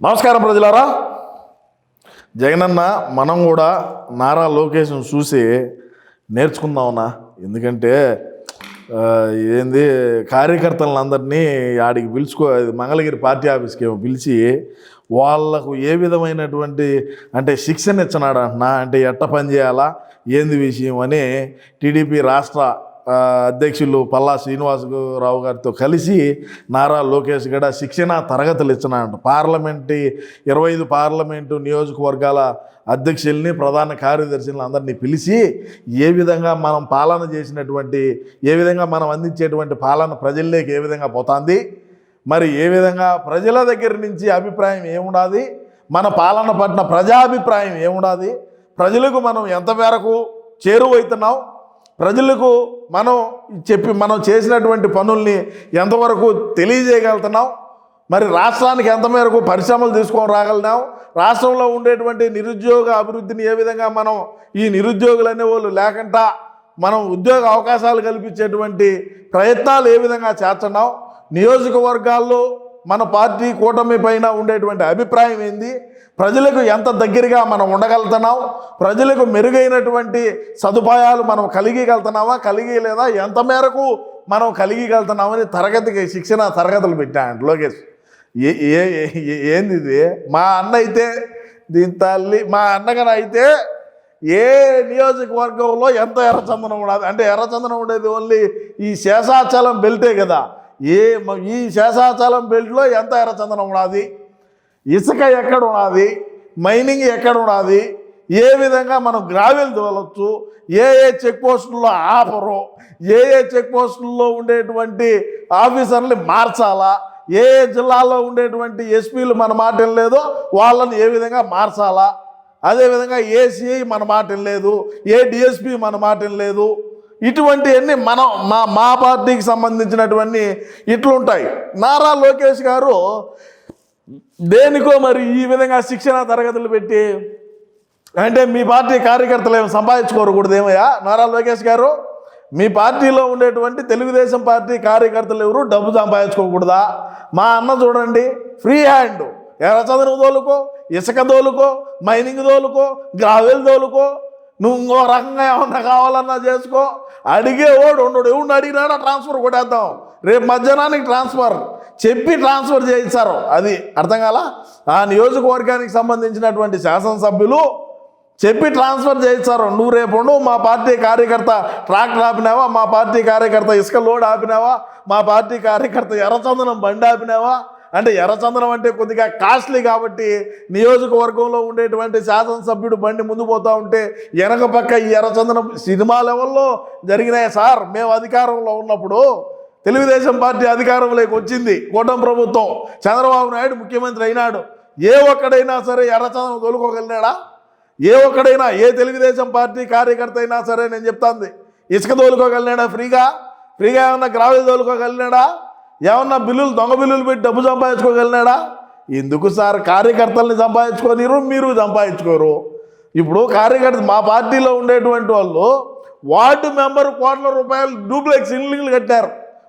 నమస్కారం ప్రజలారా. జగనన్న మనం కూడా నారా లోకేష్ను చూసి నేర్చుకుందామన్నా. ఎందుకంటే ఏంది కార్యకర్తలందరినీ ఆడికి పిలుచుకో మంగళగిరి పార్టీ ఆఫీస్కి పిలిచి వాళ్ళకు ఏ విధమైనటువంటి అంటే శిక్షణ ఇచ్చినాడు అంటున్నా అంటే ఎట్ట పని చేయాలా ఏంది విషయం అని టీడీపీ రాష్ట్ర అధ్యక్షులు పల్లా శ్రీనివాసరావు గారితో కలిసి నారా లోకేష్ గడ శిక్షణ తరగతులు ఇచ్చినాడు పార్లమెంట్ ఇరవై ఐదు పార్లమెంటు నియోజకవర్గాల అధ్యక్షుల్ని ప్రధాన కార్యదర్శులను అందరినీ పిలిచి ఏ విధంగా మనం పాలన చేసినటువంటి ఏ విధంగా మనం అందించేటువంటి పాలన ప్రజల్లోకి ఏ విధంగా పోతుంది మరి ఏ విధంగా ప్రజల దగ్గర నుంచి అభిప్రాయం ఏముండాది మన పాలన పట్ల ప్రజాభిప్రాయం ఏముండాది ప్రజలకు మనం ఎంతమేరకు చేరువైతున్నాం చేరువవుతున్నాం ప్రజలకు మనం చెప్పి మనం చేసినటువంటి పనుల్ని ఎంతవరకు తెలియజేయగలుగుతున్నాం? మరి రాష్ట్రానికి ఎంత మేరకు పరిశ్రమలు తీసుకొని రాగలిగినాం? రాష్ట్రంలో ఉండేటువంటి నిరుద్యోగ అభివృద్ధిని ఏ విధంగా మనం ఈ నిరుద్యోగులు అనేవాళ్ళు లేకుండా మనం ఉద్యోగ అవకాశాలు కల్పించేటువంటి ప్రయత్నాలు ఏ విధంగా చేస్తున్నాం? నియోజకవర్గాల్లో మన పార్టీ కూటమి పైన ఉండేటువంటి అభిప్రాయం ఏంది? ప్రజలకు ఎంత దగ్గరగా మనం ఉండగలుగుతున్నాం ప్రజలకు మెరుగైనటువంటి సదుపాయాలు మనం కలిగిగలుగుతున్నామా కలిగి లేదా ఎంత మేరకు మనం కలిగిగలుగుతున్నామని తరగతికి శిక్షణ తరగతులు పెట్టాడు లోకేష్. ఏ ఏ ఏంది ఇది మా అన్న అయితే దీని తల్లి మా అన్నగారు అయితే ఏ నియోజకవర్గంలో ఎంత ఎర్రచందనం ఉండదు? అంటే ఎర్రచందనం ఉండేది ఓన్లీ ఈ శేషాచలం బెల్టే కదా. ఏ మ- ఈ శేషాచలం బెల్ట్లో ఎంత ఎర్రచందనం ఉన్నది ఇసుక ఎక్కడ ఉన్నది? మైనింగ్ ఎక్కడ ఉన్నది? ఏ విధంగా మనం గ్రావెల్ తోలొచ్చు? ఏ ఏ చెక్ పోస్టుల్లో ఆపరు? ఏ ఏ చెక్ పోస్టుల్లో ఉండేటువంటి ఆఫీసర్ని మార్చాలా? ఏ ఏ జిల్లాల్లో ఉండేటువంటి ఎస్పీలు మన మాట లేదో వాళ్ళని ఏ విధంగా మార్చాలా? అదేవిధంగా ఏ సిఐ మన మాట లేదు ఏ డిఎస్పి మన మాట లేదు ఇటువంటివన్నీ మనం మా మా పార్టీకి సంబంధించినటువంటి ఇట్లుంటాయి. నారా లోకేష్ గారు దేనికో మరి ఈ విధంగా శిక్షణ తరగతులు పెట్టి అంటే మీ పార్టీ కార్యకర్తలు ఏమి సంపాదించుకోకూడదు ఏమయ్యా? నారా లోకేష్ గారు మీ పార్టీలో ఉండేటువంటి తెలుగుదేశం పార్టీ కార్యకర్తలు ఎవరు? డబ్బు సంపాదించుకోకూడదా? మా అన్న చూడండి ఫ్రీ హ్యాండ్ ఎర్రచందనం దోలుకో ఇసుక తోలుకో మైనింగ్ దోలుకో గ్రావెల్ దోలుకో నువ్వు ఇంకో రకంగా ఏమన్నా కావాలన్నా చేసుకో. అడిగేవాడు ఉండడు. ఎవడు అడిగినాడా? ట్రాన్స్ఫర్ కొట్టేద్దాం. రేపు మధ్యాహ్నానికి ట్రాన్స్ఫర్. చెప్పి ట్రాన్స్ఫర్ చేయించారు. అది అర్థం కాల? ఆ నియోజకవర్గానికి సంబంధించినటువంటి శాసనసభ్యులు చెప్పి ట్రాన్స్ఫర్ చేయించారు. నువ్వు రేపు ఉండు మా పార్టీ కార్యకర్త ట్రాక్టర్ ఆపినావా? మా పార్టీ కార్యకర్త ఇసుక లోడ్ ఆపినావా? మా పార్టీ కార్యకర్త ఎర్రచందనం బండి ఆపినావా? అంటే ఎర్రచందనం అంటే కొద్దిగా కాస్ట్లీ కాబట్టి నియోజకవర్గంలో ఉండేటువంటి శాసనసభ్యుడు బండి ముందు పోతూ ఉంటే వెనక పక్క ఈ ఎర్రచందనం సినిమా లెవెల్లో జరిగినాయి సార్. మేము అధికారంలో ఉన్నప్పుడు తెలుగుదేశం పార్టీ అధికారంలోకి వచ్చింది. కూటమి ప్రభుత్వం. చంద్రబాబు నాయుడు ముఖ్యమంత్రి అయినాడు. ఏ ఒక్కడైనా సరే ఎర్రచందనం తోలుకోగలిగినాడా? ఏ ఒక్కడైనా ఏ తెలుగుదేశం పార్టీ కార్యకర్త అయినా సరే నేను చెప్తాంది. ఇసుక తోలుకోగలిగినాడా ఫ్రీగా? ఫ్రీగా ఏమన్నా గ్రావెల్ తోలుకోగలిగినాడా? ఏమన్నా బిల్లులు దొంగ బిల్లులు పెట్టి డబ్బు సంపాదించుకోగలిగినాడా? ఎందుకు సార్? కార్యకర్తల్ని సంపాదించుకోనిరు మీరు సంపాదించుకోరు. ఇప్పుడు కార్యకర్త మా పార్టీలో ఉండేటువంటి వాళ్ళు వార్డు మెంబర్ కోట్ల రూపాయలు డూప్లెక్స్ ఇల్లు కట్టారు.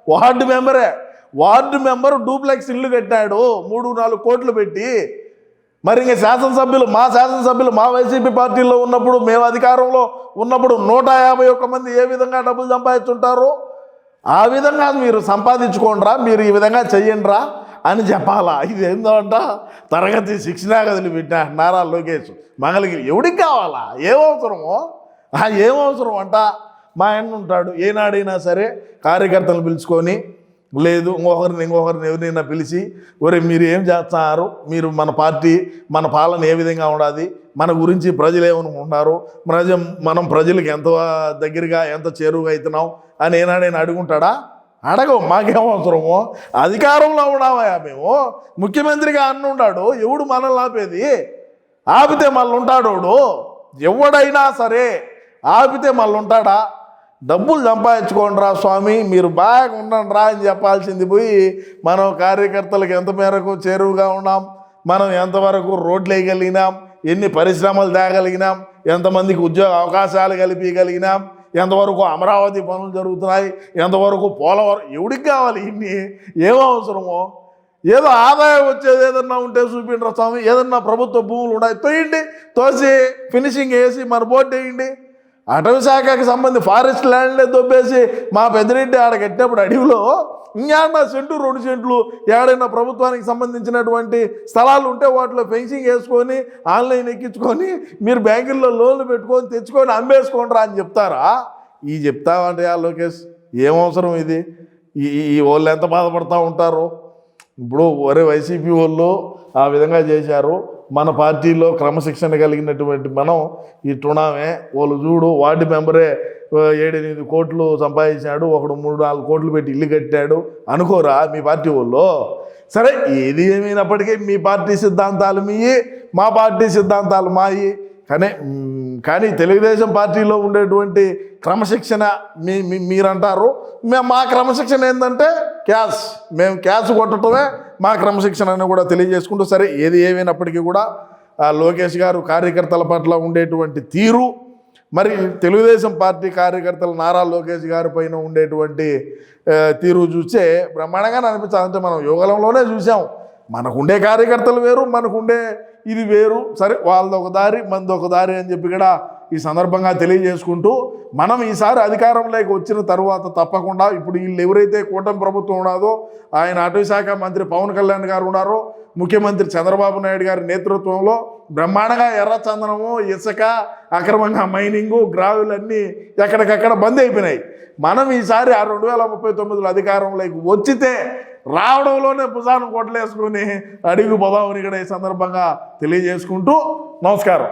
వార్డు మెంబరే. వార్డు మెంబర్ డూప్లెక్స్ ఇల్లు కట్టాడు. మూడు నాలుగు కోట్లు పెట్టి. మరి ఇంకా శాసనసభ్యులు మా శాసనసభ్యులు మా వైసీపీ పార్టీలో ఉన్నప్పుడు మేము అధికారంలో ఉన్నప్పుడు నూట యాభై ఒక్క మంది ఏ విధంగా డబ్బులు సంపాదించుంటారు? ఆ విధంగా మీరు సంపాదించుకోండిరా మీరు ఈ విధంగా చెయ్యండిరా అని చెప్పాలా. ఇది ఏందంట అంట తరగతి శిక్షణ గదులు పెట్టినా నారా లోకేష్ మంగళగిరి. ఎవడికి కావాలా? ఏమవసరమో ఏమవసరం అంట? మా ఆయన ఉంటాడు. ఏనాడైనా సరే కార్యకర్తలు పిలుచుకొని లేదు ఇంకొకరిని ఇంకొకరిని ఎవరినైనా పిలిచి ఒరే మీరు ఏం చేస్తున్నారు? మీరు మన పార్టీ మన పాలన ఏ విధంగా ఉండాలి మన గురించి ప్రజలు ఏమనుకుంటున్నారు? ప్రజ మనం ప్రజలకు ఎంత దగ్గరగా ఎంత చేరువుగా అవుతున్నాం? అని ఏనాడైనా అడుగుంటాడా? అడగవు మాకేం అవసరము. అధికారంలో ఉన్నావా మేము? ముఖ్యమంత్రిగా అన్న ఎవడు మనల్ని ఆపేది? ఆపితే మళ్ళీ ఉంటాడోడు ఎవడైనా సరే ఆపితే మళ్ళీ ఉంటాడా? డబ్బులు సంపాదించుకోండి రా స్వామి మీరు బాగా ఉండండి రా అని చెప్పాల్సింది పోయి మనం కార్యకర్తలకు ఎంత మేరకు చేరువుగా ఉన్నాం మనం ఎంతవరకు రోడ్లు వేయగలిగినాం ఎన్ని పరిశ్రమలు తేగలిగినాం ఎంతమందికి ఉద్యోగ అవకాశాలు కల్పించగలిగినాం ఎంతవరకు అమరావతి పనులు జరుగుతున్నాయి ఎంతవరకు పోలవరం ఎవడికి కావాలి ఇన్ని ఏమవసరమో ఏదో ఆదాయం వచ్చేది ఏదన్నా ఉంటే చూపించరా స్వామి ఏదన్నా ప్రభుత్వ భూములు ఉన్నాయి తోయండి తోసి ఫినిషింగ్ వేసి మరి బోర్డు వేయండి. అటవీ శాఖకి సంబంధించి ఫారెస్ట్ ల్యాండ్లే దొబ్బేసి మా పెద్దరెడ్డి ఆడ కట్టినప్పుడు అడవిలో ఇంకేమన్నా సెంటు రెండు సెంట్లు ఏడైనా ప్రభుత్వానికి సంబంధించినటువంటి స్థలాలు ఉంటే వాటిలో ఫెన్సింగ్ వేసుకొని ఆన్లైన్ ఎక్కించుకొని మీరు బ్యాంకుల్లో లోన్లు పెట్టుకొని తెచ్చుకొని అమ్మేసుకోండిరా అని చెప్తారా? ఈ చెప్తావంటే ఆ లోకేష్ ఏం అవసరం ఇది? ఈ వాళ్ళు ఎంత బాధపడతా ఉంటారు? ఇప్పుడు ఒరే వైసీపీ వాళ్ళు ఆ విధంగా చేశారు. మన పార్టీలో క్రమశిక్షణ కలిగినటువంటి మనం ఈ టుణామే వాళ్ళు చూడు వార్డు మెంబరే ఏడెనిమిది కోట్లు సంపాదించాడు ఒకడు మూడు నాలుగు కోట్లు పెట్టి ఇల్లు కట్టాడు అనుకోరా మీ పార్టీ వాళ్ళు? సరే ఏది ఏమైనప్పటికీ మీ పార్టీ సిద్ధాంతాలు మీయి మా పార్టీ సిద్ధాంతాలు మాయి. కానీ కానీ తెలుగుదేశం పార్టీలో ఉండేటువంటి క్రమశిక్షణ మీ మీ- మీరంటారు. మేము మా క్రమశిక్షణ ఏంటంటే క్యాష్ మేము క్యాష్ కొట్టడమే మా క్రమశిక్షణ అని కూడా తెలియజేసుకుంటూ సరే ఏది ఏమైనప్పటికీ కూడా లోకేష్ గారు కార్యకర్తల పట్ల ఉండేటువంటి తీరు మరి తెలుగుదేశం పార్టీ కార్యకర్తలు నారా లోకేష్ గారి పైన ఉండేటువంటి తీరు చూస్తే బ్రహ్మాండంగా అనిపించాలి అంటే మనం యుగలంలోనే చూసాం మనకుండే కార్యకర్తలు వేరు మనకుండే ఇది వేరు. సరే వాళ్ళది ఒక దారి మనది ఒక దారి అని చెప్పి కూడా ఈ సందర్భంగా తెలియజేసుకుంటూ మనం ఈసారి అధికారంలోకి వచ్చిన తర్వాత తప్పకుండా ఇప్పుడు వీళ్ళు ఎవరైతే కూటమి ప్రభుత్వం ఉన్నదో ఆయన అటవీశాఖ మంత్రి పవన్ కళ్యాణ్ గారు ఉన్నారో ముఖ్యమంత్రి చంద్రబాబు నాయుడు గారి నేతృత్వంలో బ్రహ్మాండంగా ఎర్ర చందనము ఇసుక అక్రమంగా మైనింగు గ్రావులు అన్నీ ఎక్కడికక్కడ బంద్ అయిపోయినాయి. మనం ఈసారి ఆ రెండు వేల ముప్పై తొమ్మిదిలో అధికారంలోకి వచ్చితే రావడంలోనే భుజాను కొట్టలేసుకుని అడిగి పోదామని కూడా ఈ సందర్భంగా తెలియజేసుకుంటూ నమస్కారం.